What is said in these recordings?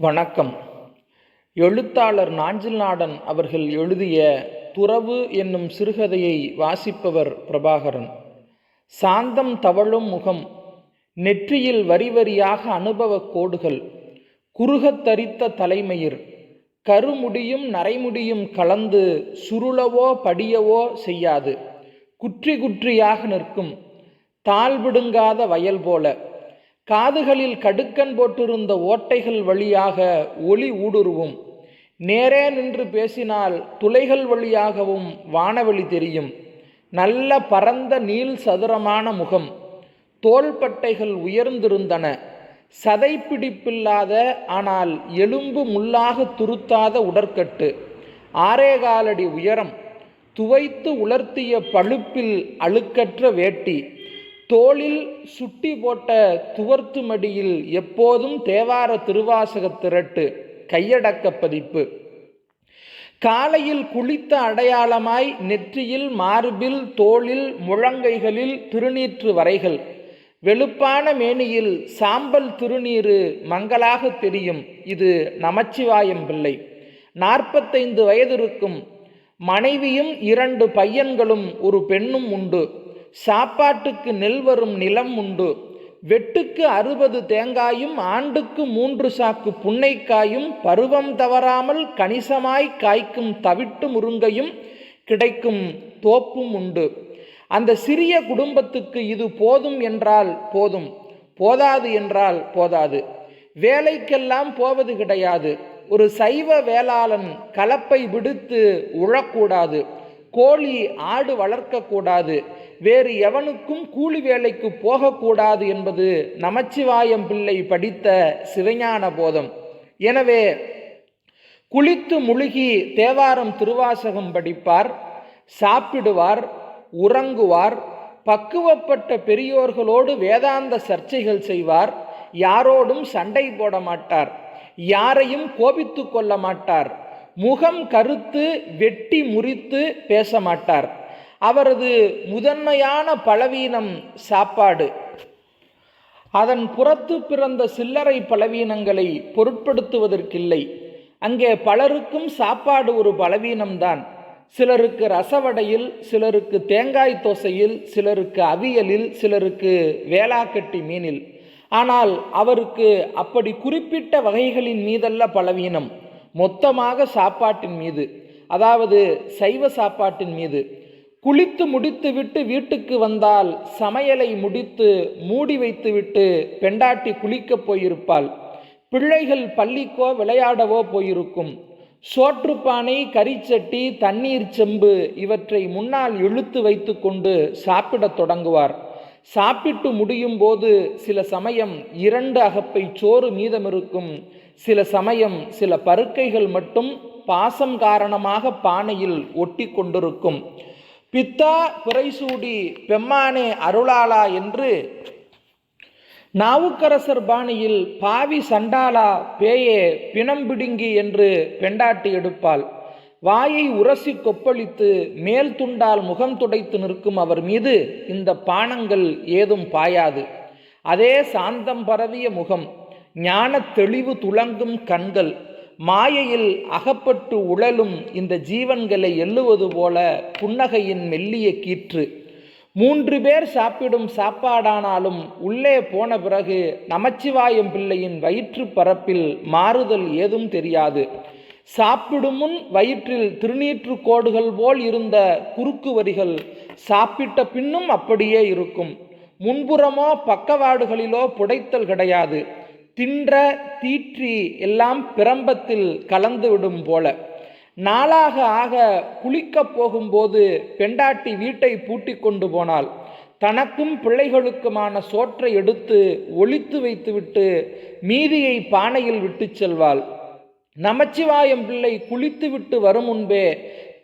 வணக்கம். எழுத்தாளர் நாஞ்சில் நாடன் அவர்கள் எழுதிய துறவு என்னும் சிறுகதையை வாசிப்பவர் பிரபாகரன். சாந்தம் தவழும் முகம் நெற்றியில் வரி வரியாக அனுபவக் கோடுகள் குறுகத்தரித்த தலைமயிர் கருமுடியும் நரைமுடியும் கலந்து சுருளவோ படியவோ செய்யாது. குற்றி குற்றியாக நிற்கும் தாழ்விடுங்காத வயல் போல காதுகளில் கடுக்கன் போட்டிருந்த ஓட்டைகள் வழியாக ஒளி ஊடுருவும். நேரே நின்று பேசினால் துளைகள் வழியாகவும் வானவெளி தெரியும். நல்ல பரந்த நீள் சதுரமான முகம். தோள்பட்டைகள் உயர்ந்திருந்தன. சதை பிடிப்பில்லாத ஆனால் எலும்பு முள்ளாக துருத்தாத உடற்கட்டு. ஆரேகாலடி உயரம். துவைத்து உலர்த்திய பழுப்பில் அழுக்கற்ற வேட்டி. தோளில் சுட்டி போட்ட துவர்த்து மடியில் எப்போதும் தேவார திருவாசக திரட்டு கையடக்க பதிப்பு. காலையில் குளித்த அடையாளமாய் நெற்றியில் மார்பில் தோளில் முழங்கைகளில் திருநீற்று வரைகள். வெளுப்பான மேனியில் சாம்பல் திருநீறு மங்களாக தெரியும். இது நமச்சிவாயம் பிள்ளை. நாற்பத்தைந்து வயதிருக்கும் மனைவியும் இரண்டு பையன்களும் ஒரு பெண்ணும் உண்டு. சாப்பாட்டுக்கு நெல் வரும் நிலம் உண்டு. வெட்டுக்கு அறுபது தேங்காயும் ஆண்டுக்கு மூன்று சாக்கு புன்னைக்காயும் பருவம் தவறாமல் கணிசமாய் காய்க்கும் தவிட்டு முருங்கையும் கிடைக்கும் தோப்பும் உண்டு. அந்த சிறிய குடும்பத்துக்கு இது போதும் என்றால் போதும். போதாது என்றால் போதாது. வேலைக்கெல்லாம் போவது கிடையாது. ஒரு சைவ வேளாளன் கலப்பை விடுத்து உழக்கூடாது. கோழி ஆடு வளர்க்கக்கூடாது. வேறு எவனுக்கும் கூலி வேலைக்கு போகக்கூடாது என்பது நமச்சிவாயம் பிள்ளை படித்த சிவஞான போதம். எனவே குளித்து முழுகி தேவாரம் திருவாசகம் படிப்பார் சாப்பிடுவார் உறங்குவார் பக்குவப்பட்ட பெரியோர்களோடு வேதாந்த சர்ச்சைகள் செய்வார் யாரோடும் சண்டை போட மாட்டார் யாரையும் கோபித்து கொள்ள மாட்டார் முகம் கருத்து வெட்டி முறித்து பேச மாட்டார். அவரது முதன்மையான பலவீனம் சாப்பாடு. அதன் புறத்து பிறந்த சில்லறை பலவீனங்களை பொருட்படுத்துவதற்கில்லை. அங்கே பலருக்கும் சாப்பாடு ஒரு பலவீனம்தான். சிலருக்கு ரசவடையில் சிலருக்கு தேங்காய் தோசையில் சிலருக்கு அவியலில் சிலருக்கு வேளாக்கட்டி மீனில். ஆனால் அவருக்கு அப்படி குறிப்பிட்ட வகைகளின் மீதல்ல பலவீனம். மொத்தமாக சாப்பாட்டின் மீது அதாவது சைவ சாப்பாட்டின் மீது. குளித்து முடித்துவிட்டு வீட்டுக்கு வந்தால் சமையலை முடித்து மூடி வைத்துவிட்டு பெண்டாட்டி குளிக்கப் போயிருப்பாள். பிள்ளைகள் பள்ளிக்கோ விளையாடவோ போயிருக்கும். சோற்றுப்பானை கரிச்சட்டி தண்ணீர் செம்பு இவற்றை முன்னால் இழுத்து வைத்து கொண்டு சாப்பிடத் தொடங்குவார். சாப்பிட்டு முடியும் போது சில சமயம் இரண்டு அகப்பை சோறு மீதமிருக்கும். சில சமயம் சில பருக்கைகள் மட்டும் பாசம் காரணமாக பானையில் ஒட்டி கொண்டிருக்கும். பித்தா பிறைசூடி பெம்மானே அருளாளா என்று நாவுக்கரசர் பாணியில் பாவி சண்டாளா பேயே பிணம் பிடுங்கி என்று பெண்டாட்டி எடுப்பாள். வாயை உரசி கொப்பளித்து மேல் துண்டால் முகம் துடைத்து நிற்கும் அவர் மீது இந்த பானங்கள் ஏதும் பாயாது. அதே சாந்தம் பரவிய முகம் ஞான தெளிவு துளங்கும் கண்கள் மாயையில் அகப்பட்டு உழலும் இந்த ஜீவன்களை எள்ளுவது போல புன்னகையின் மெல்லிய கீற்று. மூன்று பேர் சாப்பிடும் சாப்பாடானாலும் உள்ளே போன பிறகு நமச்சிவாயம் பிள்ளையின் வயிற்று பரப்பில் மாறுதல் ஏதும் தெரியாது. சாப்பிடும் முன் வயிற்றில் திருநீற்று கோடுகள் போல் இருந்த குறுக்கு வரிகள் சாப்பிட்ட பின்னும் அப்படியே இருக்கும். முன்புறமோ பக்கவாடுகளிலோ புடைத்தல் கிடையாது. தின்ற தீற்றி எல்லாம் பிரம்பத்தில் கலந்துவிடும் போல. நாளாக ஆக குளிக்கப் போகும்போது பெண்டாட்டி வீட்டை பூட்டி கொண்டு போனால் தனக்கும் பிள்ளைகளுக்குமான சோற்றை எடுத்து ஒழித்து வைத்துவிட்டு மீதியை பானையில் விட்டு செல்வாள். நமச்சிவாயம் பிள்ளை குளித்துவிட்டு வரும் முன்பே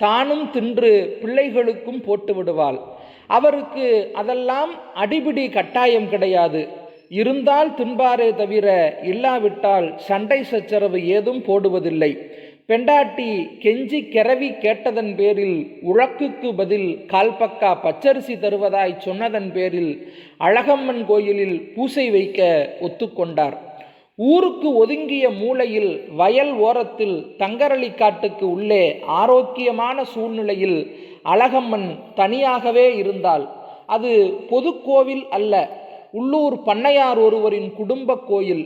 தானும் தின்று பிள்ளைகளுக்கும் போட்டு விடுவாள். அவருக்கு அதெல்லாம் அடிபிடி கட்டாயம் கிடையாது. இருந்தால் தின்பாரே தவிர இல்லாவிட்டால் சண்டை சச்சரவு ஏதும் போடுவதில்லை. பெண்டாட்டி கெஞ்சி கெரவி கேட்டதன் பேரில் உழக்குக்கு பதில் கால்பக்கா பச்சரிசி தருவதாய் சொன்னதன் பேரில் அழகம்மன் கோயிலில் பூசை வைக்க ஒத்துக்கொண்டார். ஊருக்கு ஒதுங்கிய மூலையில் வயல் ஓரத்தில் தங்கரளி காட்டுக்கு உள்ளே ஆரோக்கியமான சூழ்நிலையில் அழகம்மன் தனியாகவே இருந்தால் அது பொதுக்கோவில் அல்ல உள்ளூர் பண்ணையார் ஒருவரின் குடும்ப கோயில்.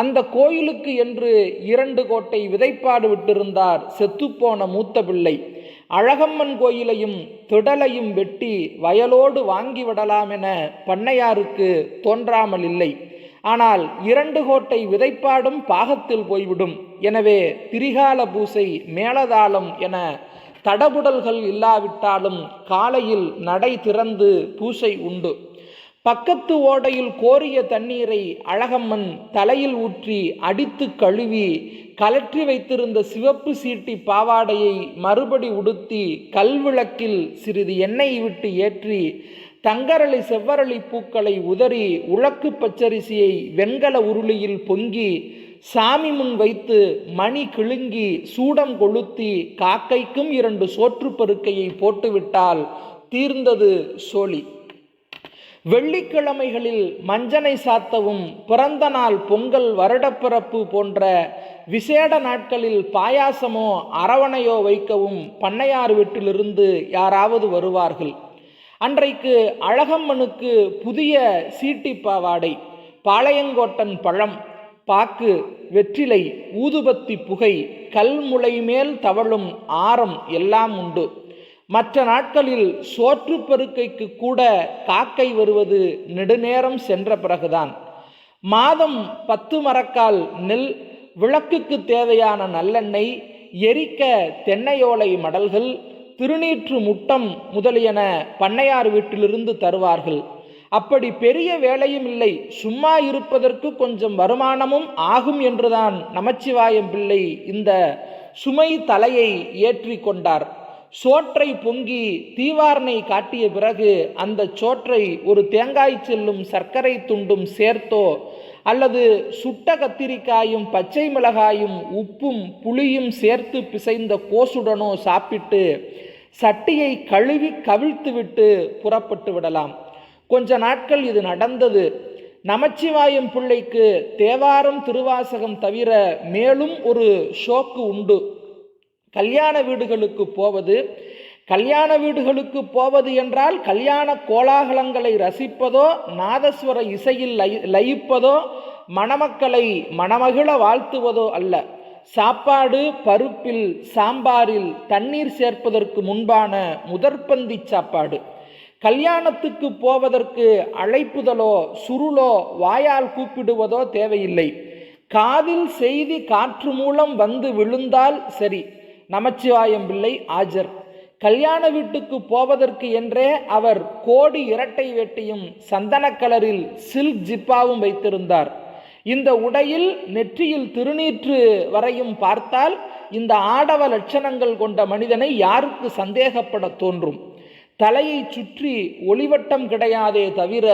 அந்த கோயிலுக்கு என்று இரண்டு கோட்டை விதைப்பாடு விட்டிருந்தார் செத்துப்போன மூத்த பிள்ளை. அழகம்மன் கோயிலையும் திடலையும் வெட்டி வயலோடு வாங்கிவிடலாம் என பண்ணையாருக்கு தோன்றாமல் இல்லை. ஆனால் இரண்டு கோட்டை விதைப்பாடும் பாகத்தில் போய்விடும். எனவே திரிகால பூசை மேலதாளம் என தடபுடல்கள் இல்லாவிட்டாலும் காலையில் நடை திறந்து பூசை உண்டு. பக்கத்து ஓடையில் கோரிய தண்ணீரை அழகம்மன் தலையில் ஊற்றி அடித்து கழுவி கலற்றி வைத்திருந்த சிவப்பு சீட்டி பாவாடையை மறுபடி உடுத்தி கல்விளக்கில் சிறிது எண்ணெய் விட்டு ஏற்றி தங்கரளி செவ்வரளி பூக்களை உதறி உழக்கு பச்சரிசியை வெண்கல உருளியில் பொங்கி சாமி முன் வைத்து மணி கிழுங்கி சூடம் கொளுத்தி காக்கைக்கும் இரண்டு சோற்று பருக்கையை போட்டுவிட்டால் தீர்ந்தது சோழி. வெள்ளிக்கிழமைகளில் மஞ்சனை சாத்தவும் பிறந்த நாள் பொங்கல் வருடப்பிறப்பு போன்ற விசேட நாட்களில் பாயாசமோ அரவணையோ வைக்கவும் பண்ணையார் வீட்டிலிருந்து யாராவது வருவார்கள். அன்றைக்கு அழகம்மனுக்கு புதிய சீட்டி பாவாடை பாளையங்கோட்டன் பழம் பாக்கு வெற்றிலை ஊதுபத்தி புகை கல்முளை மேல் தவழும் ஆரம் எல்லாம் உண்டு. மற்ற நாட்களில் சோற்று பெருக்கைக்கு கூட காக்கை வருவது நெடுநேரம் சென்ற பிறகுதான். மாதம் பத்து மரக்கால் நெல் விளக்குக்கு தேவையான நல்லெண்ணெய் எரிக்க தென்னையோலை மடல்கள் திருநீற்று முட்டம் முதலியன பண்ணையார் வீட்டிலிருந்து தருவார்கள். அப்படி பெரிய வேலையும் இல்லை சும்மா இருப்பதற்கு கொஞ்சம் வருமானமும் ஆகும் என்றுதான் நமச்சிவாயம் பிள்ளை இந்த சுமை தலையை ஏற்றி கொண்டார். சோற்றை பொங்கி தீவாரனை காட்டிய பிறகு அந்த சோற்றை ஒரு தேங்காய் செல்லும் சர்க்கரை துண்டும் சேர்த்தோ அல்லது சுட்ட கத்திரிக்காயும் பச்சை மிளகாயும் உப்பும் புளியும் சேர்த்து பிசைந்த கோசுடனோ சாப்பிட்டு சட்டியை கழுவி கவிழ்த்துவிட்டு புறப்பட்டு விடலாம். கொஞ்ச நாட்கள் இது நடந்தது. நமச்சிவாயம் பிள்ளைக்கு தேவாரம் திருவாசகம் தவிர மேலும் ஒரு ஷோக்கு உண்டு. கல்யாண வீடுகளுக்கு போவது கல்யாண வீடுகளுக்கு போவது என்றால் கல்யாண கோலாகலங்களை ரசிப்பதோ நாதஸ்வர இசையில் லயிப்பதோ மணமக்களை மணமகிழ வாழ்த்துவதோ அல்ல. சாப்பாடு பருப்பில் சாம்பாரில் தண்ணீர் சேர்ப்பதற்கு முன்பான முதற்பந்தி சாப்பாடு. கல்யாணத்துக்கு போவதற்கு அழைப்புதலோ சுருளோ வாயால் கூப்பிடுவதோ தேவையில்லை. காதில் செய்தி காற்று மூலம் வந்து விழுந்தால் சரி. நமச்சிவாயம் பிள்ளை ஆஜர். கல்யாண வீட்டுக்கு போவதற்கு என்றே அவர் கோடி இரட்டை வெட்டியும் சந்தன கலரில் சில்க் ஜிப்பாவும் வைத்திருந்தார். இந்த உடையில் நெற்றியில் திருநீற்று வரையும் பார்த்தால் இந்த ஆடவ லட்சணங்கள் கொண்ட மனிதனை யாருக்கு சந்தேகப்பட தோன்றும்? தலையை சுற்றி ஒளிவட்டம் கிடையாதே தவிர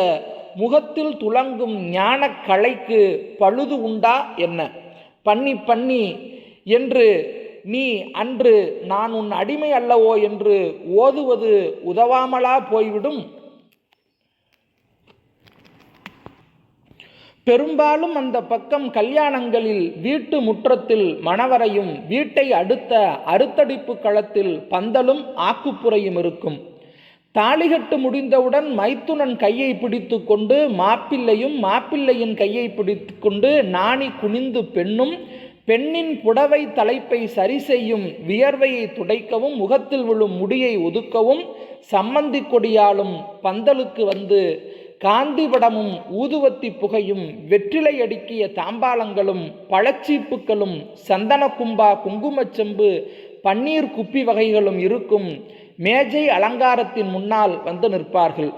முகத்தில் துளங்கும் ஞான கலைக்கு பழுது உண்டா என்ன? பண்ணி பண்ணி என்று நீ அன்று நான் உன் அடிமை அல்லவோ என்று ஓதுவது உதவாமலா போய்விடும்? பெரும்பாலும் அந்த பக்கம் கல்யாணங்களில் வீட்டு முற்றத்தில் மணவரையும் வீட்டை அடுத்த அறுத்தடிப்பு களத்தில் பந்தலும் ஆக்குப்புறையும் இருக்கும். தாலிகட்டு முடிந்தவுடன் மைத்துனன் கையை பிடித்து கொண்டு மாப்பிள்ளையும் மாப்பிள்ளையின் கையை பிடித்து கொண்டு நாணி குனிந்து பெண்ணும் பெண்ணின் புடவை தலைப்பை சரி செய்யும் வியர்வையை துடைக்கவும் முகத்தில் விழும் முடியை ஒதுக்கவும் சம்மந்தி கொடியாலும் பந்தலுக்கு வந்து காந்தி படமும் ஊதுவத்தி புகையும் வெற்றிலை அடுக்கிய தாம்பாளங்களும் பழச்சீப்புக்களும் சந்தன கும்பா குங்குமச்செம்பு பன்னீர் குப்பி வகைகளும் இருக்கும் மேஜை அலங்காரத்தின் முன்னால் வந்து நிற்பார்கள்.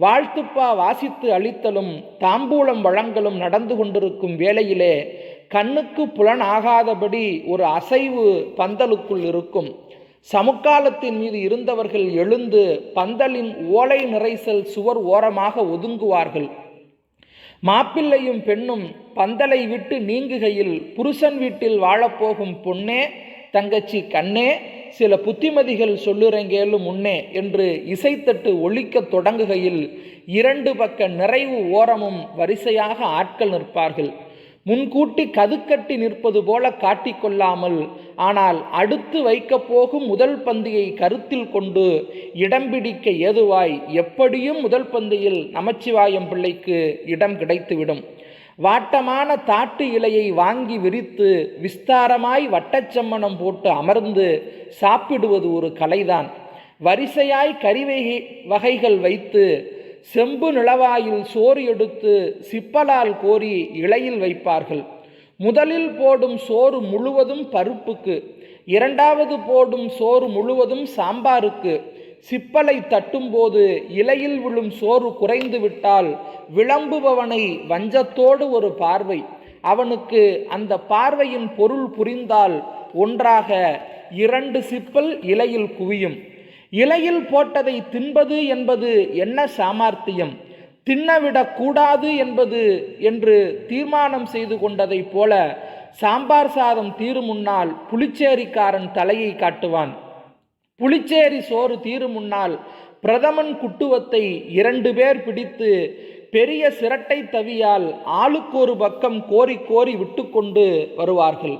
வாழ்த்துப்பா வாசித்து அளித்தலும் தாம்பூலம் வழங்கலும் நடந்து கொண்டிருக்கும் வேளையிலே கண்ணுக்கு புலன் ஆகாதபடி ஒரு அசைவு பந்தலுக்குள் இருக்கும். சமுக்காலத்தின் மீது இருந்தவர்கள் எழுந்து பந்தலின் ஓலை நிறைசல் சுவர் ஓரமாக ஒதுங்குவார்கள். மாப்பிள்ளையும் பெண்ணும் பந்தலை விட்டு நீங்குகையில் புருஷன் வீட்டில் வாழப்போகும் பொண்ணே தங்கச்சி கண்ணே சில புத்திமதிகள் சொல்லுறங்கேலும் முன்னே என்று இசைத்தட்டு ஒழிக்கத் தொடங்குகையில் இரண்டு பக்க நிறைவு ஓரமும் வரிசையாக ஆட்கள் நிற்பார்கள். முன்கூட்டி கதுக்கட்டி நிற்பது போல காட்டிக்கொள்ளாமல் ஆனால் அடுத்து வைக்கப் போகும் முதல் பந்தியை கருத்தில் கொண்டு இடம் பிடிக்க ஏதுவாய் எப்படியும் முதல் பந்தியில் நமச்சிவாயம் பிள்ளைக்கு இடம் கிடைத்துவிடும். வாட்டமான தாட்டு இலையை வாங்கி விரித்து விஸ்தாரமாய் வட்டச்சம்மணம் போட்டு அமர்ந்து சாப்பிடுவது ஒரு கலைதான். வரிசையாய் கறிவகை வகைகள் வைத்து செம்பு நிலவாயில் சோறு எடுத்து சிப்பலால் கோரி இலையில் வைப்பார்கள். முதலில் போடும் சோறு முழுவதும் பருப்புக்கு இரண்டாவது போடும் சோறு முழுவதும் சாம்பாருக்கு. சிப்பலை தட்டும்போது இலையில் விழும் சோறு குறைந்து விட்டால் விளம்புபவனை வஞ்சத்தோடு ஒரு பார்வை. அவனுக்கு அந்த பார்வையின் பொருள் புரிந்தால் ஒன்றாக இரண்டு சிப்பல் இலையில் குவியும். இலையில் போட்டதை தின்பது என்பது என்ன சாமர்த்தியம்? தின்னவிடக்கூடாது என்பது என்று தீர்மானம் செய்து கொண்டதைப் போல சாம்பார் சாதம் தீரும் முன்னால் புளிச்சேரிக்காரன் தலையை காட்டுவான். புளிச்சேரி சோறு தீரும் முன்னால் பிரதமன் குட்டுவத்தை இரண்டு பேர் பிடித்து பெரிய சிரட்டை தவியால் ஆளுக்கு ஒரு பக்கம் கோரி கோரி விட்டுக்கொண்டு வருவார்கள்.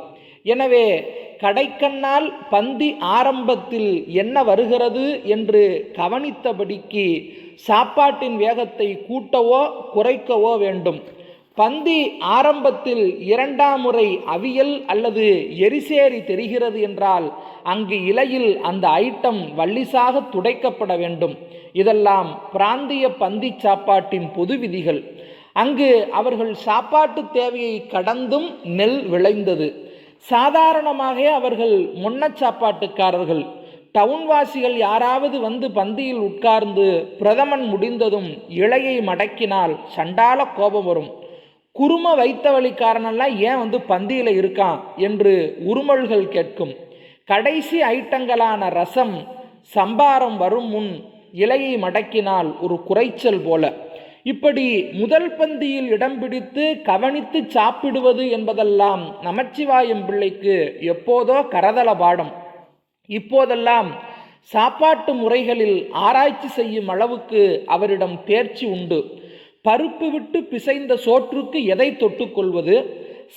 எனவே கடைக்கண்ணால் பந்தி ஆரம்பத்தில் என்ன வருகிறது என்று கவனித்தபடிக்கு சாப்பாட்டின் வேகத்தை கூட்டவோ குறைக்கவோ வேண்டும். பந்தி ஆரம்பத்தில் இரண்டாம் முறை அவியல் அல்லது எரிசேரி தெரிகிறது என்றால் அங்கு இலையில் அந்த ஐட்டம் வள்ளிசாக துடைக்கப்பட வேண்டும். இதெல்லாம் பிராந்திய பந்தி சாப்பாட்டின் பொது விதிகள். அங்கு அவர்கள் சாப்பாட்டு தேவையை கடந்தும் நெல் விளைந்தது. சாதாரணமாக அவர்கள் முன்ன சாப்பாட்டுக்காரர்கள். டவுன்வாசிகள் யாராவது வந்து பந்தியில் உட்கார்ந்து பிரதமன் முடிந்ததும் இலையை மடக்கினால் சண்டால கோபம் வரும். குரும வைத்த வழிக்காரனெல்லாம் ஏன் வந்து பந்தியில் இருக்கான் என்று உருமல்கள் கேட்கும். கடைசி ஐட்டங்களான ரசம் சம்பாரம் வரும் முன் இலையை மடக்கினால் ஒரு குறைச்சல் போல. இப்படி முதல் பந்தியில் இடம் பிடித்து கவனித்து சாப்பிடுவது என்பதெல்லாம் நமச்சிவாயம் பிள்ளைக்கு எப்போதோ கரதள பாடம். இப்போதெல்லாம் சாப்பாட்டு முறைகளில் ஆராய்ச்சி செய்யும் அளவுக்கு அவரிடம் தேர்ச்சி உண்டு. பருப்பு விட்டு பிசைந்த சோற்றுக்கு எதை தொட்டுக்கொள்வது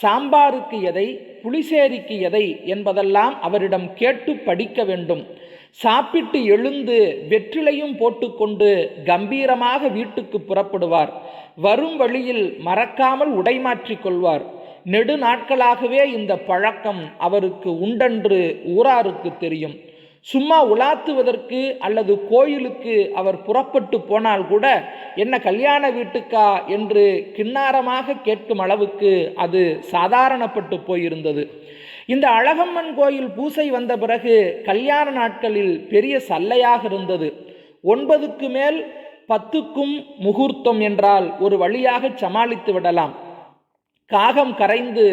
சாம்பாருக்கு எதை புளிசேரிக்கு எதை என்பதெல்லாம் அவரிடம் கேட்டு படிக்க வேண்டும். சாப்பிட்டு எழுந்து வெற்றிலையும் போட்டுக்கொண்டு கம்பீரமாக வீட்டுக்கு புறப்படுவார். வரும் வழியில் மறக்காமல் உடைமாற்றிக் கொள்வார். நெடு நாட்களாகவே இந்த பழக்கம் அவருக்கு உண்டென்று ஊராருக்கு தெரியும். சும்மா உலாத்துவதற்கு அல்லது கோயிலுக்கு அவர் புறப்பட்டு போனால் கூட என்ன கல்யாண வீட்டுக்கா என்று கிண்ணாரமாக கேட்கும் அளவுக்கு அது சாதாரணப்பட்டு போயிருந்தது. இந்த அழகம்மன் கோயில் பூசை வந்த பிறகு கல்யாண நாட்களில் பெரிய சல்லையாக இருந்தது. ஒன்பதுக்கு மேல் பத்துக்கும் முகூர்த்தம் என்றால் ஒரு வழியாக சமாளித்து விடலாம். காகம் கரைந்து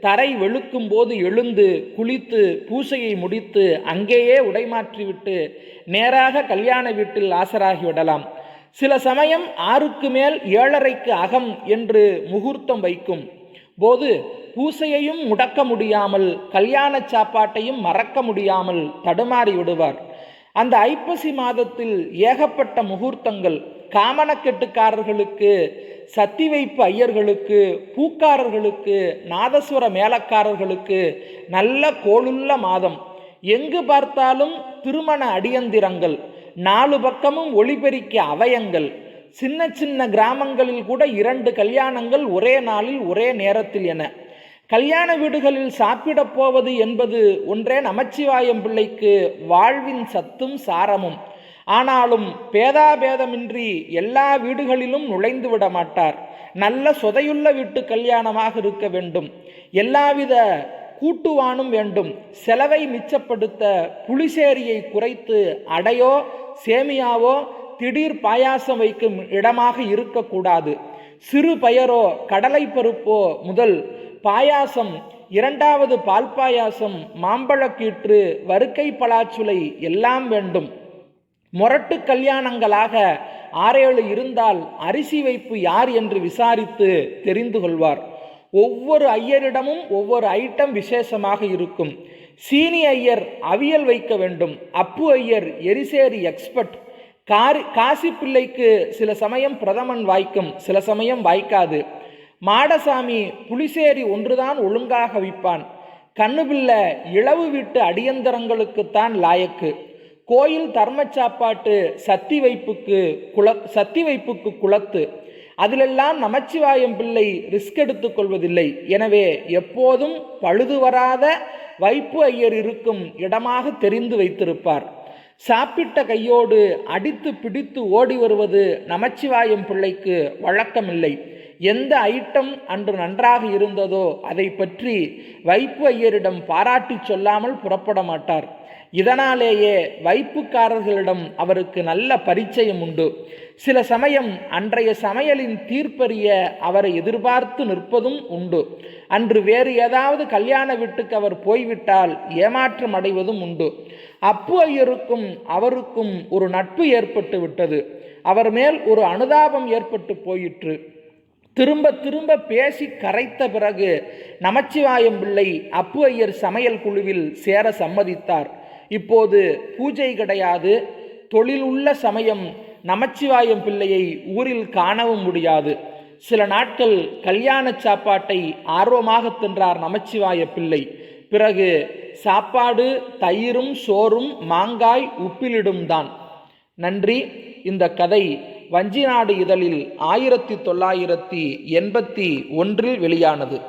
தரை வெளுக்கும் போது எழுந்து குளித்து பூசையை முடித்து அங்கேயே உடைமாற்றிவிட்டு நேராக கல்யாண வீட்டில் ஆசராகி விடலாம். சில சமயம் ஆறுக்கு மேல் ஏழரைக்கு அகம் என்று முகூர்த்தம் வைக்கும். போது பூசையையும் முடக்க முடியாமல் கல்யாண சாப்பாட்டையும் மறக்க முடியாமல் தடுமாறி விடுவார். அந்த ஐப்பசி மாதத்தில் ஏகப்பட்ட முகூர்த்தங்கள் காமனக்கெட்டுக்காரர்களுக்கு சத்தி வைப்பு ஐயர்களுக்கு பூக்காரர்களுக்கு நாதஸ்வர மேலக்காரர்களுக்கு நல்ல கோளுள்ள மாதம். எங்கு பார்த்தாலும் திருமண அடியந்திரங்கள். நாலு பக்கமும் ஒளிபெருக்க அவயங்கள். சின்ன சின்ன கிராமங்களில் கூட இரண்டு கல்யாணங்கள் ஒரே நாளில் ஒரே நேரத்தில் என. கல்யாண வீடுகளில் சாப்பிடப் போவது என்பது ஒன்றே நமச்சிவாயம் பிள்ளைக்கு வாழ்வின் சத்தும் சாரமும். ஆனாலும் பேதாபேதமின்றி எல்லா வீடுகளிலும் நுழைந்து விட மாட்டார். நல்ல சொதையுள்ள வீட்டு கல்யாணமாக இருக்க வேண்டும். எல்லாவித கூட்டுவானும் வேண்டும். செலவை மிச்சப்படுத்த புளிசேரியை குறைத்து அடையோ சேமியாவோ திடீர் பாயாசம் வைக்கும் இடமாக இருக்கக்கூடாது. சிறு பயரோ கடலை பருப்போ முதல் பாயாசம் இரண்டாவது பால் பாயாசம் மாம்பழக்கீற்று வறுக்கை பலாச்சுலை எல்லாம் வேண்டும். முரட்டு கல்யாணங்களாக ஆறேழு இருந்தால் அரிசி வைப்பு யார் என்று விசாரித்து தெரிந்து கொள்வார். ஒவ்வொரு ஐயரிடமும் ஒவ்வொரு ஐட்டம் விசேஷமாக இருக்கும். சீனி ஐயர் அவியல் வைக்க வேண்டும். அப்பு ஐயர் எரிசேரி எக்ஸ்பர்ட். காரி காசி பிள்ளைக்கு சில சமயம் பிரதமன் வாய்க்கும் சில சமயம் வாய்க்காது. மாடசாமி புலிசேரி ஒன்றுதான் ஒழுங்காக விற்பான். கண்ணுபிள்ள இளவு வீட்டு அடியந்தரங்களுக்குத்தான் லாயக்கு. கோயில் தர்ம சாப்பாட்டு சத்தி வைப்புக்கு குல சத்தி வைப்புக்கு குளத்து. அதிலெல்லாம் நமச்சிவாயம் பிள்ளை ரிஸ்க் எடுத்துக் கொள்வதில்லை. எனவே எப்போதும் பழுது வராத வைப்பு ஐயர் இருக்கும் இடமாக தெரிந்து வைத்திருப்பார். சாப்பிட்ட கையோடு அடித்து பிடித்து ஓடி வருவது நமச்சிவாயம் பிள்ளைக்கு வழக்கமில்லை. எந்த ஐட்டம் அன்று நன்றாக இருந்ததோ அதை பற்றி வைப்பு ஐயரிடம் பாராட்டி சொல்லாமல் புறப்பட மாட்டார். இதனாலேயே வைப்புக்காரர்களிடம் அவருக்கு நல்ல பரிச்சயம் உண்டு. சில சமயம் அன்றைய சமையலின் தீர்ப்பறிய அவரை எதிர்பார்த்து நிற்பதும் உண்டு. அன்று வேறு ஏதாவது கல்யாண வீட்டுக்கு அவர் போய்விட்டால் ஏமாற்றம் அடைவதும் உண்டு. அப்பு ஐயருக்கும் அவருக்கும் ஒரு நட்பு ஏற்பட்டு விட்டது. அவர் மேல் ஒரு அனுதாபம் ஏற்பட்டு போயிற்று. திரும்ப திரும்ப பேசி கரைத்த பிறகு நமச்சிவாயம் பிள்ளை அப்பு ஐயர் சமையல் குழுவில் சேர சம்மதித்தார். இப்போது பூஜை கிடையாது. தொழிலுள்ள சமயம் நமச்சிவாயம் பிள்ளையை ஊரில் காணவும் முடியாது. சில நாட்கள் கல்யாண சாப்பாட்டை ஆர்வமாக தின்றார் நமச்சிவாய பிள்ளை. பிறகு சாப்பாடு தயிரும் சோறும் மாங்காய் உப்பிலிடும் தான். நன்றி. இந்த கதை வஞ்சிநாடு இதழில் ஆயிரத்தி தொள்ளாயிரத்தி எண்பத்தி ஒன்றில் வெளியானது.